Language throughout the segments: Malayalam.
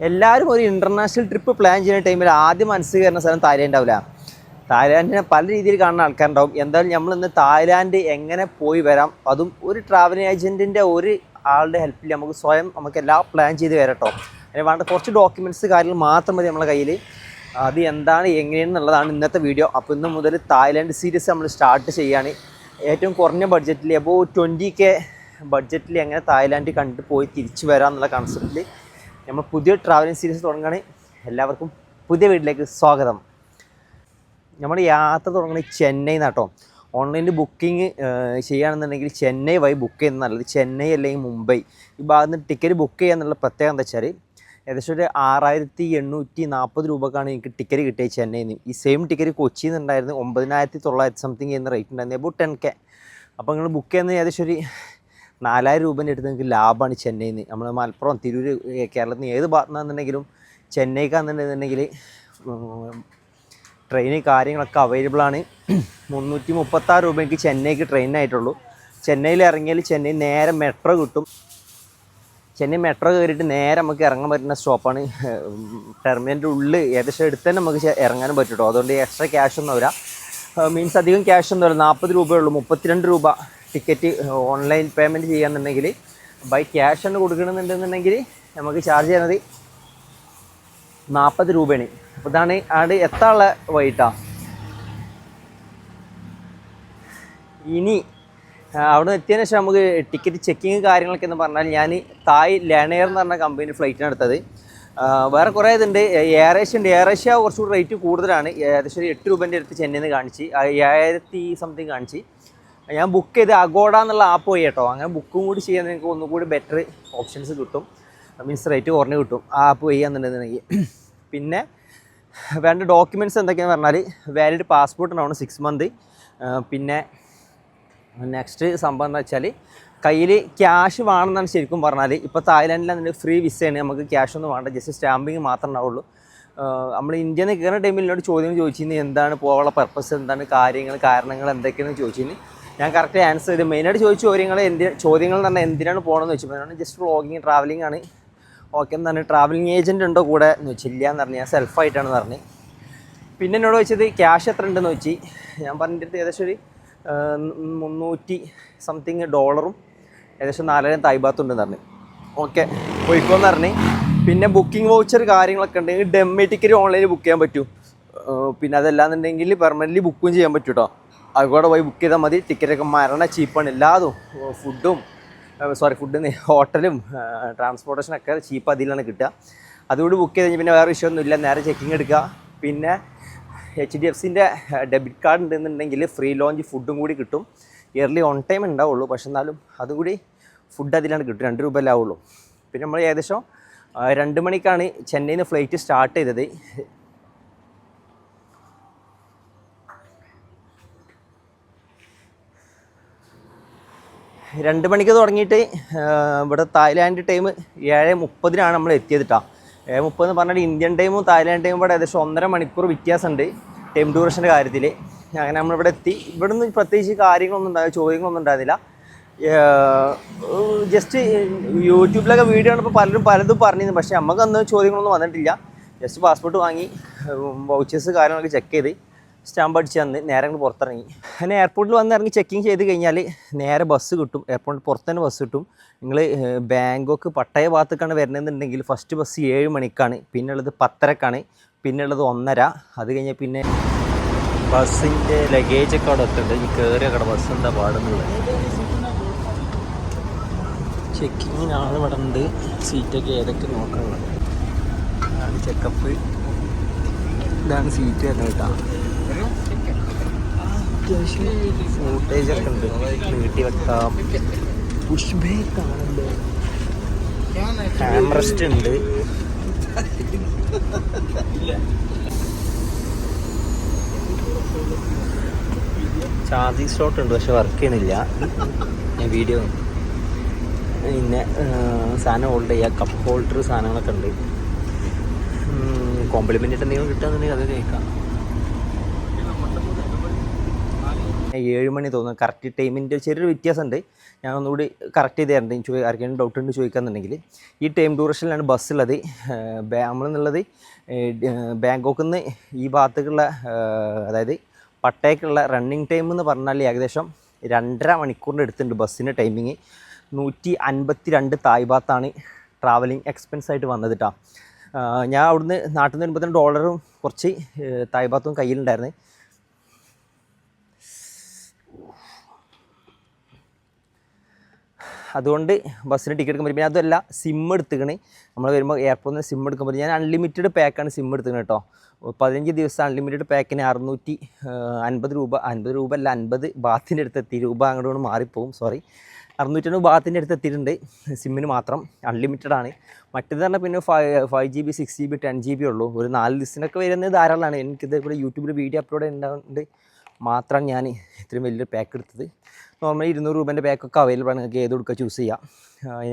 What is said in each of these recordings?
എല്ലാവരും ഒരു ഇന്റർനാഷണൽ ട്രിപ്പ് പ്ലാൻ ചെയ്യുന്ന ടൈമിൽ ആദ്യം മനസ്സിൽ കയറുന്ന സ്ഥലം തായ്ലാൻഡ് ആവില്ല തായ്ലാൻഡിനെ പല രീതിയിൽ കാണുന്ന ആൾക്കാരുണ്ടാവും. എന്തായാലും നമ്മൾ ഇന്ന് തായ്ലാൻഡ് എങ്ങനെ പോയി വരാം അതും ഒരു ട്രാവൽ ഏജന്റിന്റെ ഒരു ആളുടെ ഹെൽപ്പിൽ നമുക്ക് സ്വയം നമുക്ക് എല്ലാം പ്ലാൻ ചെയ്ത് വരട്ടോ അതിന് വേണ്ട കുറച്ച് ഡോക്യുമെന്റ്സ് കാര്യങ്ങൾ മാത്രം മതി നമ്മളെ കയ്യിൽ അത് എന്താണ് എങ്ങനെയെന്നുള്ളതാണ് ഇന്നത്തെ വീഡിയോ അപ്പോൾ ഇന്ന് മുതൽ തായ്ലാൻഡ് സീരീസ് നമ്മൾ സ്റ്റാർട്ട് ചെയ്യുകയാണ് ഏറ്റവും കുറഞ്ഞ ബഡ്ജറ്റിൽ അപ്പോൾ ട്വന്റി കെ ബഡ്ജറ്റിൽ എങ്ങനെ തായ്ലാൻഡ് കണ്ടു പോയി തിരിച്ചു വരാം എന്നുള്ള കൺസെപ്റ്റിൽ നമ്മൾ പുതിയ ട്രാവലിംഗ് സീരീസ് തുടങ്ങുകയാണ്. എല്ലാവർക്കും പുതിയ വീട്ടിലേക്ക് സ്വാഗതം. നമ്മൾ യാത്ര തുടങ്ങുന്നത് ചെന്നൈ നാട്ടോ ഓൺലൈനിൽ ബുക്കിംഗ് ചെയ്യുകയാണെന്നുണ്ടെങ്കിൽ ചെന്നൈ വഴി ബുക്ക് ചെയ്യുന്നത് നല്ലത്. ചെന്നൈ അല്ലെങ്കിൽ മുംബൈ. ഈ ഭാഗത്ത് നിന്ന് ടിക്കറ്റ് ബുക്ക് ചെയ്യുക എന്നുള്ള പ്രത്യേകത എന്താ വെച്ചാൽ ഏകദേശം ഒരു ആറായിരത്തി എണ്ണൂറ്റി നാൽപ്പത് രൂപക്കാണ് എനിക്ക് ടിക്കറ്റ് കിട്ടിയത് ചെന്നൈയിൽ നിന്ന്. ഈ സെയിം ടിക്കറ്റ് കൊച്ചിയിൽ നിന്നുണ്ടായിരുന്നു. ഒമ്പതിനായിരത്തി തൊള്ളായിരത്തി സംതിങ് എന്ന റേറ്റ് ഉണ്ടായിരുന്നു എബൌട്ട് ടെൻ കെ അപ്പോൾ നിങ്ങൾ ബുക്ക് ചെയ്യുന്നത് ഏകദേശം ഒരു നാലായിരം രൂപേന്റെ അടുത്ത് നിങ്ങൾക്ക് ലാഭമാണ് ചെന്നൈയിൽ നിന്ന് നമ്മൾ മലപ്പുറം തിരൂർ കേരളത്തിൽ നിന്ന് ഏത് ഭാഗത്തു നിന്നാണെന്നുണ്ടെങ്കിലും ചെന്നൈക്കാണെന്നുണ്ടെന്നുണ്ടെങ്കിൽ ട്രെയിന് കാര്യങ്ങളൊക്കെ അവൈലബിൾ ആണ്. മുന്നൂറ്റി മുപ്പത്താറ് രൂപ എനിക്ക് ചെന്നൈക്ക് ട്രെയിനായിട്ടുള്ളൂ ചെന്നൈയിൽ ഇറങ്ങിയാൽ ചെന്നൈ നേരെ മെട്രോ കിട്ടും. ചെന്നൈ മെട്രോ കയറിയിട്ട് നേരെ നമുക്ക് ഇറങ്ങാൻ പറ്റുന്ന സ്റ്റോപ്പാണ് ടെർമിനലിന്റെ ഉള്ളിൽ ഏകദേശം എടുത്ത് തന്നെ നമുക്ക് ഇറങ്ങാനും പറ്റും അതുകൊണ്ട് എക്സ്ട്രാ ക്യാഷ് ഒന്നും വരാം മീൻസ് അധികം ക്യാഷ് ഒന്നും വരില്ല. നാൽപ്പത് രൂപയുള്ളൂ മുപ്പത്തിരണ്ട് രൂപ ടിക്കറ്റ് ഓൺലൈൻ പേയ്മെന്റ് ചെയ്യാന്നുണ്ടെങ്കിൽ ബൈ ക്യാഷ് ആണ് കൊടുക്കണമെന്നുണ്ടെന്നുണ്ടെങ്കിൽ നമുക്ക് ചാർജ് ചെയ്യുന്നത് നാൽപ്പത് രൂപയാണ്. അപ്പോൾ ഇതാണ് അവിടെ എത്താനുള്ള വൈകിട്ടാ ഇനി അവിടെ എത്തിയതിനു ശേഷം നമുക്ക് ടിക്കറ്റ് ചെക്കിങ് കാര്യങ്ങളൊക്കെ എന്ന് പറഞ്ഞാൽ ഞാൻ തായ് ലാനെയർ എന്ന് പറഞ്ഞ കമ്പനി ഫ്ലൈറ്റിന് എടുത്തത്. വേറെ കുറേ ഇതുണ്ട്. എയർ ഏഷ്യ ഉണ്ട്. എയർ ഏഷ്യ കുറച്ചുകൂടി റേറ്റ് കൂടുതലാണ്. ഏകദേശം ഒരു എട്ട് രൂപേന്റെ അടുത്ത് ചെന്നൈയിൽ നിന്ന് കാണിച്ച് ഏഴായിരത്തി സംതിങ് കാണിച്ച്. ഞാൻ ബുക്ക് ചെയ്ത് അഗോഡ എന്നുള്ള ആപ്പ് വഴി കേട്ടോ. അങ്ങനെ ബുക്കും കൂടി ചെയ്യാൻ നിങ്ങൾക്ക് ഒന്നുകൂടി ബെറ്റർ ഓപ്ഷൻസ് കിട്ടും. മീൻസ് റേറ്റ് കുറഞ്ഞ് കിട്ടും ആ ആപ്പ് ചെയ്യാന്നുണ്ടെന്നുണ്ടെങ്കിൽ പിന്നെ വേണ്ട ഡോക്യുമെന്റ്സ് എന്തൊക്കെയാണെന്ന് പറഞ്ഞാൽ വാലിഡ് പാസ്പോർട്ട് ഉണ്ടാവണം സിക്സ് മന്ത് പിന്നെ നെക്സ്റ്റ് സംഭവം എന്താ വെച്ചാൽ കയ്യിൽ ക്യാഷ് വേണമെന്നാണ് ശരിക്കും പറഞ്ഞാൽ ഇപ്പോൾ തായ്ലാൻഡിലാണെങ്കിൽ ഫ്രീ വിസയാണ് നമുക്ക് ക്യാഷ് ഒന്നും വേണ്ട ജസ്റ്റ് സ്റ്റാമ്പിങ് മാത്രമേ ഉണ്ടാവുള്ളൂ. നമ്മൾ ഇന്ത്യയിൽ നിന്ന് കയറുന്ന ടൈമിൽ എന്നോട് ചോദ്യം ചോദിച്ചിരുന്നു എന്താണ് പോകാനുള്ള പർപ്പസ് എന്താണ് കാര്യങ്ങൾ കാരണങ്ങൾ എന്തൊക്കെയാണെന്ന് ചോദിച്ചിരുന്നു. ഞാൻ കറക്റ്റ് ആൻസർ ചെയ്ത്. മെയിനായിട്ട് ചോദിച്ച ചോദ്യങ്ങൾ എന്തി ചോദ്യങ്ങൾ എന്ന് പറഞ്ഞാൽ എന്തിനാണ് പോകണമെന്ന് വെച്ചപ്പോൾ ജസ്റ്റ് വ്ളോഗിങ് ട്രാവലിംഗ് ആണ്. ഓക്കെ എന്താണ് ട്രാവലിംഗ് ഏജന്റ് ഉണ്ടോ കൂടെ എന്ന് വെച്ചില്ല എന്ന് പറഞ്ഞു. ഞാൻ സെൽഫായിട്ടാണ് പറഞ്ഞ്. പിന്നെ എന്നോട് ചോദിച്ചത് ക്യാഷ് എത്ര ഉണ്ടെന്ന് വെച്ച് ഞാൻ പറഞ്ഞിട്ട് ഏകദേശം ഒരു മുന്നൂറ്റി സംതിങ് ഡോളറും ഏകദേശം നാലായിരം തായ്ബാത്തുണ്ടെന്ന് പറഞ്ഞു. ഓക്കെ പോയിക്കോന്ന് പറഞ്ഞു. പിന്നെ ബുക്കിംഗ് വൗച്ചർ കാര്യങ്ങളൊക്കെ ഉണ്ടെങ്കിൽ ഡെമ്മി ടിക്കറ്റ് ഓൺലൈനിൽ ബുക്ക് ചെയ്യാൻ പറ്റും. പിന്നെ അതല്ലാന്നുണ്ടെങ്കിൽ പെർമനന്റ്ലി ബുക്കും ചെയ്യാൻ പറ്റും കേട്ടോ അതുകൂടെ പോയി ബുക്ക് ചെയ്താൽ മതി. ടിക്കറ്റൊക്കെ മരണ ചീപ്പാണ് എല്ലാതും ഫുഡും സോറി ഫുഡ് ഹോട്ടലും ട്രാൻസ്പോർട്ടേഷനൊക്കെ ചീപ്പ് അതിലാണ് കിട്ടുക. അതുകൂടി ബുക്ക് ചെയ്ത് പിന്നെ വേറെ വിഷയമൊന്നുമില്ല നേരെ ചെക്കിങ് എടുക്കുക. പിന്നെ എച്ച് ഡി എഫ് സിന്റെ ഡെബിറ്റ് കാർഡ് ഉണ്ടെന്നുണ്ടെങ്കിൽ ഫ്രീ ലോഞ്ച് ഫുഡും കൂടി കിട്ടും. ഇയർലി ഓൺ ടൈം ഉണ്ടാവുള്ളൂ. പക്ഷെ എന്നാലും അതും കൂടി ഫുഡ് അതിലാണ് കിട്ടും രണ്ട് രൂപ അല്ലാവുള്ളൂ പിന്നെ നമ്മൾ ഏകദേശം രണ്ട് മണിക്കാണ് ചെന്നൈയിൽ നിന്ന് ഫ്ലൈറ്റ് സ്റ്റാർട്ട് ചെയ്തത്. രണ്ട് മണിക്ക് തുടങ്ങിയിട്ട് ഇവിടെ തായ്ലാൻഡ് ടൈം ഏഴ് മുപ്പതിനാണ് നമ്മൾ എത്തിയത് കേട്ടോ ഏഴ് മുപ്പത് എന്ന് പറഞ്ഞാൽ ഇന്ത്യൻ ടൈമും തായ്ലാൻഡ് ടൈമും ഇവിടെ ഏകദേശം ഒന്നര മണിക്കൂർ വ്യത്യാസമുണ്ട് ടൈം ഡ്യൂറേഷന്റെ കാര്യത്തിൽ അങ്ങനെ നമ്മളിവിടെ എത്തി. ഇവിടെ നിന്ന് പ്രത്യേകിച്ച് കാര്യങ്ങളൊന്നും ഉണ്ടായ ചോദ്യങ്ങളൊന്നും ഉണ്ടായിരുന്നില്ല. ജസ്റ്റ് യൂട്യൂബിലൊക്കെ വീഡിയോ കണ്ടപ്പോൾ പലരും പലതും പറഞ്ഞിരുന്നു. പക്ഷേ നമുക്ക് അന്ന് ചോദ്യങ്ങളൊന്നും വന്നിട്ടില്ല. ജസ്റ്റ് പാസ്പോർട്ട് വാങ്ങി വൗച്ചേഴ്സ് കാര്യങ്ങളൊക്കെ ചെക്ക് ചെയ്ത്. സ്റ്റാമ്പ് അടിച്ച് തന്ന് നേരെ അങ്ങ് പുറത്തിറങ്ങി. അങ്ങനെ എയർപോർട്ടിൽ വന്ന് ഇറങ്ങി ചെക്കിങ് ചെയ്ത് കഴിഞ്ഞാൽ നേരെ ബസ് കിട്ടും. എയർപോർട്ടിൽ പുറത്ത് തന്നെ ബസ് കിട്ടും. നിങ്ങൾ ബാങ്കോക്ക് പട്ടയ ഭാഗത്തേക്കാണ് വരുന്നതെന്നുണ്ടെങ്കിൽ ഫസ്റ്റ് ബസ് ഏഴ് മണിക്കാണ്. പിന്നെ ഉള്ളത് പത്തരക്കാണ്. പിന്നെ ഉള്ളത് ഒന്നര. അത് കഴിഞ്ഞാൽ പിന്നെ ബസ്സിന്റെ ലഗേജ് ഒക്കെ അവിടെ എത്തുന്നുണ്ട് ഈ കയറിയ കട ബസ് എന്താ പാടുന്നുള്ളത്. ചെക്കിങ്ങിന് ആൾ ഇവിടെ ഉണ്ട്. സീറ്റൊക്കെ ഏതൊക്കെ നോക്കാനുള്ളത്. ചെക്കപ്പ് ഇതാണ് സീറ്റ് വരുന്നത് കേട്ടോ. അത്യാവശ്യം ഫൂട്ടേജ് ഒക്കെ ഉണ്ട്. നീട്ടി വെക്കാം പുഷ് ബാക്ക് കാണുന്നുണ്ട് ഹാമറസ്റ്റ് ഉണ്ട്. ചാർജിങ് സ്ലോട്ട് ഉണ്ട് പക്ഷെ വർക്ക് ചെയ്യണില്ല. ഞാൻ വീഡിയോ പിന്നെ സാധനം ഹോൾഡ് ചെയ്യുക കപ്പ് ഹോൾഡർ സാധനങ്ങളൊക്കെ ഉണ്ട്. കോംപ്ലിമെന്റ് എന്തെങ്കിലും കിട്ടുകയെന്നുണ്ടെങ്കിൽ അത് കേൾക്കാം. ഏഴ് മണി തോന്നുന്നു. കറക്റ്റ് ടൈമിന്റെ ചെറിയൊരു വ്യത്യാസമുണ്ട്. ഞാൻ ഒന്നുകൂടി കറക്റ്റ് ചെയ്ത് തരണ്ട് ചോ ആർക്കെങ്കിലും ഡൗട്ട് ഉണ്ട് ചോദിക്കാന്നുണ്ടെങ്കിൽ. ഈ ടൈം ഡ്യൂറേഷനിലാണ് ബസ്സുള്ളത് നമ്മളെന്നുള്ളത് ബാങ്കോക്കിൽ നിന്ന് ഈ ഭാഗത്തേക്കുള്ള അതായത് പട്ടയക്കുള്ള റണ്ണിങ് ടൈം എന്ന് പറഞ്ഞാൽ ഏകദേശം രണ്ടര മണിക്കൂറിന്റെ അടുത്തുണ്ട് ബസ്സിന്റെ ടൈമിങ് നൂറ്റി അൻപത്തി രണ്ട് തായ് ഭാഗത്താണ് ട്രാവലിംഗ് എക്സ്പെൻസ് ആയിട്ട് വന്നത് കേട്ടോ ഞാൻ അവിടുന്ന് നാട്ടിൽ നിന്ന് വരുമ്പോഴത്തേനും ഡോളറും കുറച്ച് ഏഹ്, തായ് ഭാഗത്തും കയ്യിലുണ്ടായിരുന്നു. അതുകൊണ്ട് ബസ്സിന് ടിക്കറ്റ് എടുക്കുമ്പോൾ പിന്നെ അതല്ല സിം എടുത്തുക്കണ്. നമ്മൾ വരുമ്പോൾ എയർപോർട്ടിൽ നിന്ന് സിം എടുക്കുമ്പോൾ ഞാൻ അൺലിമിറ്റഡ് പാക്കാണ് സിം എടുത്തുക്കണ് കേട്ടോ പതിനഞ്ച് ദിവസം അൺലിമിറ്റഡ് പാക്കിന് അറുന്നൂറ്റി അൻപത് രൂപ അൻപത് രൂപ അല്ല അൻപത് ബാത്തിന്റെ അടുത്ത് എത്തി. രൂപ അങ്ങോട്ട് മാറിപ്പോവും. സോറി അറുന്നൂറ്റമ്പത് ബാത്തിന്റെ അടുത്ത് എത്തിയിട്ടുണ്ട്. സിമ്മിന് മാത്രം. അൺലിമിറ്റഡ് ആണ്. മറ്റേത് പറഞ്ഞാൽ പിന്നെ five five G B six G B ten G B ഉള്ളൂ. ഒരു നാല് ദിവസത്തിനൊക്കെ വരുന്നത് ധാരാളമാണ്. എനിക്കിത് ഇവിടെ യൂട്യൂബിൽ വീഡിയോ അപ്ലോഡ് ഉണ്ടാകുന്നുണ്ട് മാത്രം ഞാൻ ഇത്രയും വലിയൊരു പാക്ക് എടുത്തത്. നോർമലി ഇരുന്നൂറ് രൂപേന്റെ പാക്കൊക്കെ അവൈലബിൾ ആണ്. നിങ്ങൾക്ക് ഏത് കൊടുക്കുക ചൂസ് ചെയ്യാം.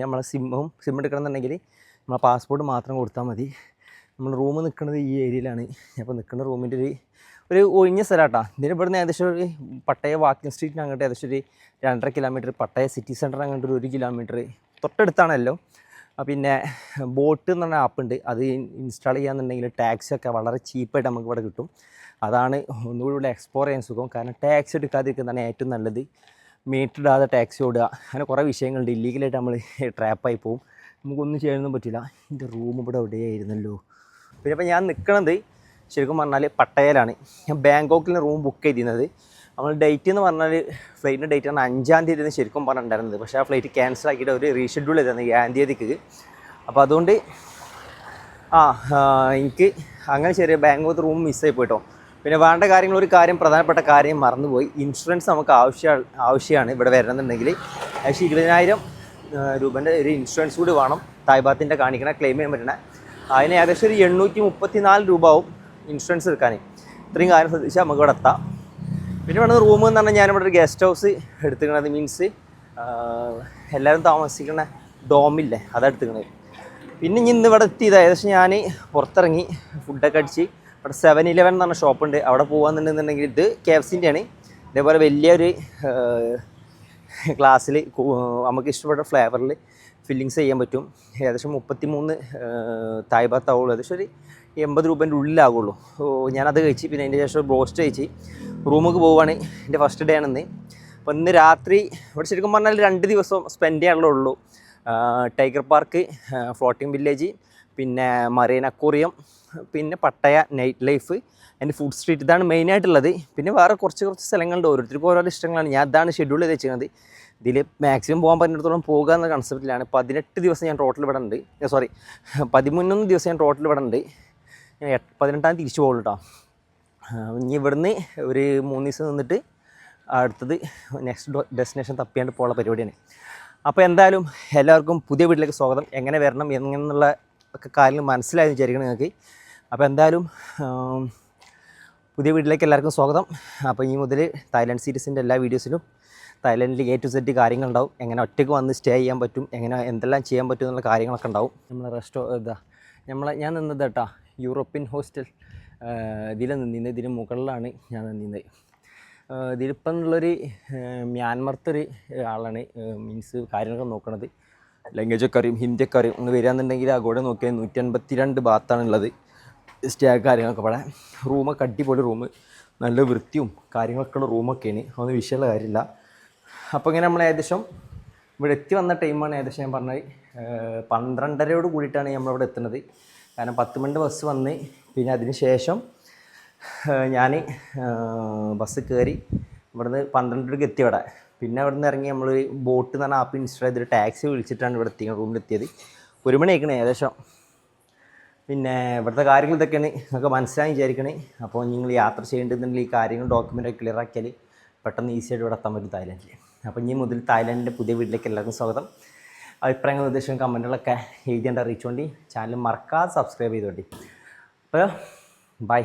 നമ്മളെ സിമ്മും സിം എടുക്കണമെന്നുണ്ടെങ്കിൽ നമ്മളെ പാസ്പോർട്ട് മാത്രം കൊടുത്താൽ മതി. നമ്മൾ റൂം നിൽക്കുന്നത് ഈ ഏരിയയിലാണ് അപ്പോൾ നിൽക്കുന്ന റൂമിന്റെ ഒരു ഒരു ഒഴിഞ്ഞ സ്ഥലമാട്ടാ ഇതിന് ഇവിടുന്ന് ഏകദേശം ഒരു പട്ടയ വാക്കിംഗ് സ്ട്രീറ്റിന് അങ്ങോട്ട് ഏകദേശം ഒരു രണ്ടര കിലോമീറ്റർ പട്ടയ സിറ്റി സെന്റർ അങ്ങോട്ട് ഒരു കിലോമീറ്റർ തൊട്ടടുത്താണല്ലോ. പിന്നെ ബോട്ട് എന്ന് പറഞ്ഞ ആപ്പ് ഉണ്ട്. അത് ഇൻസ്റ്റാൾ ചെയ്യാന്നുണ്ടെങ്കിൽ ടാക്സി ഒക്കെ വളരെ ചീപ്പായിട്ട് നമുക്ക് ഇവിടെ കിട്ടും. അതാണ് ഒന്നുകൂടി ഇവിടെ എക്സ്പ്ലോർ ചെയ്യാൻ സുഖം. കാരണം ടാക്സി എടുക്കാതിരിക്കുന്നതാണ് ഏറ്റവും നല്ലത്. മീറ്റർ ഇടാതെ ടാക്സി ഓടുക. അങ്ങനെ കുറേ വിഷയങ്ങളുണ്ട്. ഇല്ലീഗലായിട്ട് നമ്മൾ ട്രാപ്പായി പോകും നമുക്കൊന്നും ചെയ്യാനൊന്നും പറ്റില്ല. എന്റെ റൂം ഇവിടെ എവിടെയായിരുന്നല്ലോ? പിന്നെ ഇപ്പം ഞാൻ നിൽക്കണത് ശരിക്കും പറഞ്ഞാൽ പട്ടയയിലാണ് ഞാൻ ബാങ്കോക്കിൽ റൂം ബുക്ക് ചെയ്തിരുന്നത്. നമ്മൾ ഡേറ്റ് എന്ന് പറഞ്ഞാൽ ഫ്ലൈറ്റിന്റെ ഡേറ്റ് ആണ് അഞ്ചാം തീയതി ശരിക്കും പറഞ്ഞിട്ടുണ്ടായിരുന്നത്. പക്ഷേ ആ ഫ്ലൈറ്റ് ക്യാൻസൽ ആക്കിയിട്ട് ഒരു റീഷെഡ്യൂൾ ചെയ്തത് ഏഴാം തീയതിക്ക്. അപ്പോൾ അതുകൊണ്ട് ആ ആ, എനിക്ക് അങ്ങനെ ചെറിയ ബാങ്കോക്ക് റൂം മിസ്സായി പോയിട്ടോ. പിന്നെ വേണ്ട കാര്യങ്ങൾ ഒരു കാര്യം പ്രധാനപ്പെട്ട കാര്യം മറന്നുപോയി. ഇൻഷുറൻസ് നമുക്ക് ആവശ്യ ആവശ്യമാണ് ഇവിടെ വരണമെന്നുണ്ടെങ്കിൽ. ഏകദേശം ഇരുപതിനായിരം രൂപേന്റെ ഒരു ഇൻഷുറൻസ് കൂടി വേണം. തായ്ബാത്തിന്റെ കാണിക്കണ ക്ലെയിം ചെയ്യാൻ പറ്റണ. അതിന് ഏകദേശം ഒരു എണ്ണൂറ്റി മുപ്പത്തി നാല് രൂപ ആവും ഇൻഷുറൻസ് എടുക്കാൻ. ഇത്രയും കാര്യം ശ്രദ്ധിച്ചാൽ നമുക്ക് ഇവിടെ എത്താം. പിന്നെ വേണമെങ്കിൽ റൂം എന്ന് പറഞ്ഞാൽ ഞാനിവിടെ ഒരു ഗസ്റ്റ് ഹൗസ് എടുത്തിരിക്കണത് മീൻസ് എല്ലാവരും താമസിക്കുന്ന ഡോമില്ലേ അതാണ് എടുത്തിരിക്കണത്. പിന്നെ ഇനി ഇന്ന് ഇവിടെ എത്തിയത്. ഏകദേശം ഞാൻ പുറത്തിറങ്ങി ഫുഡൊക്കെ അടിച്ച് ഇവിടെ സെവൻ ഇലവൻ എന്ന് പറഞ്ഞ ഷോപ്പുണ്ട് അവിടെ പോകാന്നുണ്ടെന്നുണ്ടെങ്കിൽ ഇത് കെ എഫ് സിന്റെ ആണ് ഇതേപോലെ വലിയൊരു ഗ്ലാസ്സിൽ നമുക്ക് ഇഷ്ടപ്പെട്ട ഫ്ലേവറിൽ ഫില്ലിങ്സ് ചെയ്യാൻ പറ്റും. ഏകദേശം മുപ്പത്തി മൂന്ന് തായ്പാത്താവുള്ളൂ ഏകദേശം ഒരു എൺപത് രൂപേന്റെ ഉള്ളിലാകുള്ളൂ ഞാനത് കഴിച്ച് പിന്നെ അതിന്റെ ശേഷം ബ്രോസ്റ്റ് കഴിച്ച് റൂമിലേക്ക് പോവുകയാണ് എന്റെ ഫസ്റ്റ് ഡേ ആണെന്ന്. അപ്പോൾ ഇന്ന് രാത്രി ഇവിടെ ശരിക്കും പറഞ്ഞാൽ രണ്ട് ദിവസം സ്പെൻഡ് ചെയ്യാനുള്ളൂ ടൈഗർ പാർക്ക് ഫ്ലോട്ടിംഗ് വില്ലേജ് പിന്നെ മറീൻ അക്വറിയം പിന്നെ Pattaya night life and food street ഇതാണ് മെയിനായിട്ടുള്ളത് പിന്നെ വേറെ കുറച്ച് കുറച്ച് സ്ഥലങ്ങളുണ്ട്. ഓരോരുത്തർക്കും ഓരോ ഇഷ്ടങ്ങളാണ്. ഞാൻ അതാണ് ഷെഡ്യൂൾ ചെയ്ത് വെച്ചിരുന്നത് ഇതിൽ മാക്സിമം പോകാൻ പറ്റുന്നിടത്തോളം പോകുക എന്ന കൺസെപ്റ്റിലാണ് പതിനെട്ട് ദിവസം ഞാൻ ടോട്ടൽ ഇവിടെ ഉണ്ട്. സോറി പതിമൂന്നൊന്ന് ദിവസം ഞാൻ ടോട്ടൽ ഇവിടെ ഉണ്ട്. ഞാൻ പതിനെട്ടാം തിരിച്ചു പോകുള്ളൂ കേട്ടോ ഇനി ഇവിടുന്ന് ഒരു മൂന്ന് ദിവസം നിന്നിട്ട് അടുത്തത് നെക്സ്റ്റ് ഡെസ്റ്റിനേഷൻ തപ്പിയാണ്ട് പോകാനുള്ള പരിപാടിയാണ്. അപ്പോൾ എന്തായാലും എല്ലാവർക്കും പുതിയ വീട്ടിലേക്ക് സ്വാഗതം. എങ്ങനെ വരണം എങ്ങനെയുള്ള ഒക്കെ കാര്യങ്ങൾ മനസ്സിലായി വിചാരിക്കണം നിങ്ങൾക്ക്. അപ്പോൾ എന്തായാലും പുതിയ വീട്ടിലേക്ക് എല്ലാവർക്കും സ്വാഗതം. അപ്പോൾ ഈ മുതൽ തായ്ലാൻഡ് സീരീസിന്റെ എല്ലാ വീഡിയോസിലും തായ്ലാൻഡിൽ എ ടു സെറ്റ് കാര്യങ്ങളുണ്ടാവും. എങ്ങനെ ഒറ്റയ്ക്ക് വന്ന് സ്റ്റേ ചെയ്യാൻ പറ്റും എങ്ങനെ എന്തെല്ലാം ചെയ്യാൻ പറ്റും എന്നുള്ള കാര്യങ്ങളൊക്കെ ഉണ്ടാവും. നമ്മൾ റെസ്റ്റോ ഇതാ നമ്മൾ ഞാൻ നിന്നത് കേട്ടാ യൂറോപ്യൻ ഹോസ്റ്റൽ ഇതിൽ നിന്നിരുന്നത്. ഇതിന് മുകളിലാണ് ഞാൻ നിന്നത് ഇതിലിപ്പം എന്നുള്ളൊരു മ്യാൻമർത്തെ ഒരു ആളാണ്. മീൻസ് കാര്യങ്ങളൊക്കെ നോക്കണത്. ലാംഗ്വേജൊക്കെ അറിയും ഹിന്ദിയൊക്കെ അറിയും. ഒന്ന് വരികയെന്നുണ്ടെങ്കിൽ ആ കൂടെ നോക്കിയാൽ നൂറ്റി അൻപത്തി രണ്ട് ബാത്താണുള്ളത് സ്റ്റേ കാര്യങ്ങളൊക്കെ ഇവിടെ റൂമൊക്കെ അടിപൊളി റൂം നല്ല വൃത്തിയും കാര്യങ്ങളൊക്കെ ഉള്ള റൂമൊക്കെയാണ് അതൊന്നും വിഷയമുള്ള കാര്യമില്ല. അപ്പോൾ ഇങ്ങനെ നമ്മൾ ഏകദേശം ഇവിടെ എത്തി വന്ന ടൈമാണ് ഏകദേശം ഞാൻ പറഞ്ഞത്. പന്ത്രണ്ടരയോട് കൂടിയിട്ടാണ് നമ്മളിവിടെ എത്തുന്നത്. കാരണം പത്ത് മണിന്റെ ബസ് വന്ന് പിന്നെ അതിന് ശേഷം ഞാൻ ബസ് കയറി ഇവിടുന്ന് പന്ത്രണ്ടരക്ക് എത്തി ഇവിടെ. പിന്നെ അവിടെ നിന്ന് ഇറങ്ങി നമ്മൾ ബോട്ട് എന്ന് പറഞ്ഞ ആപ്പ് ഇൻസ്റ്റാൾ ചെയ്തിട്ട് ടാക്സി വിളിച്ചിട്ടാണ് ഇവിടെ എത്തിയത്. റൂമിലെത്തിയത് ഒരു മണി ആയിക്കണേ ഏകദേശം. പിന്നെ ഇവിടുത്തെ കാര്യങ്ങൾ ഇതൊക്കെയാണ്. നിങ്ങൾക്ക് മനസ്സിലായി വിചാരിക്കണേ. അപ്പോൾ നിങ്ങൾ യാത്ര ചെയ്യേണ്ടതുണ്ടെങ്കിൽ ഈ കാര്യങ്ങൾ ഡോക്യുമെന്റ് ഒക്കെ ക്ലിയർ ആക്കിയാൽ പെട്ടെന്ന് ഈസി ആയിട്ട് ഇവിടെ എത്താൻ പറ്റും തായ്ലാൻഡിൽ അപ്പോൾ ഇനി മുതൽ തായ്ലാൻഡിന്റെ പുതിയ വീട്ടിലേക്ക് എല്ലാവർക്കും സ്വാഗതം. അഭിപ്രായങ്ങൾ ഉദ്ദേശം കമന്റുകളൊക്കെ എഴുതിയാണ്ട് അറിയിച്ചുകൊണ്ട് ചാനൽ മറക്കാതെ സബ്സ്ക്രൈബ് ചെയ്തോണ്ടി. അപ്പോൾ ബൈ.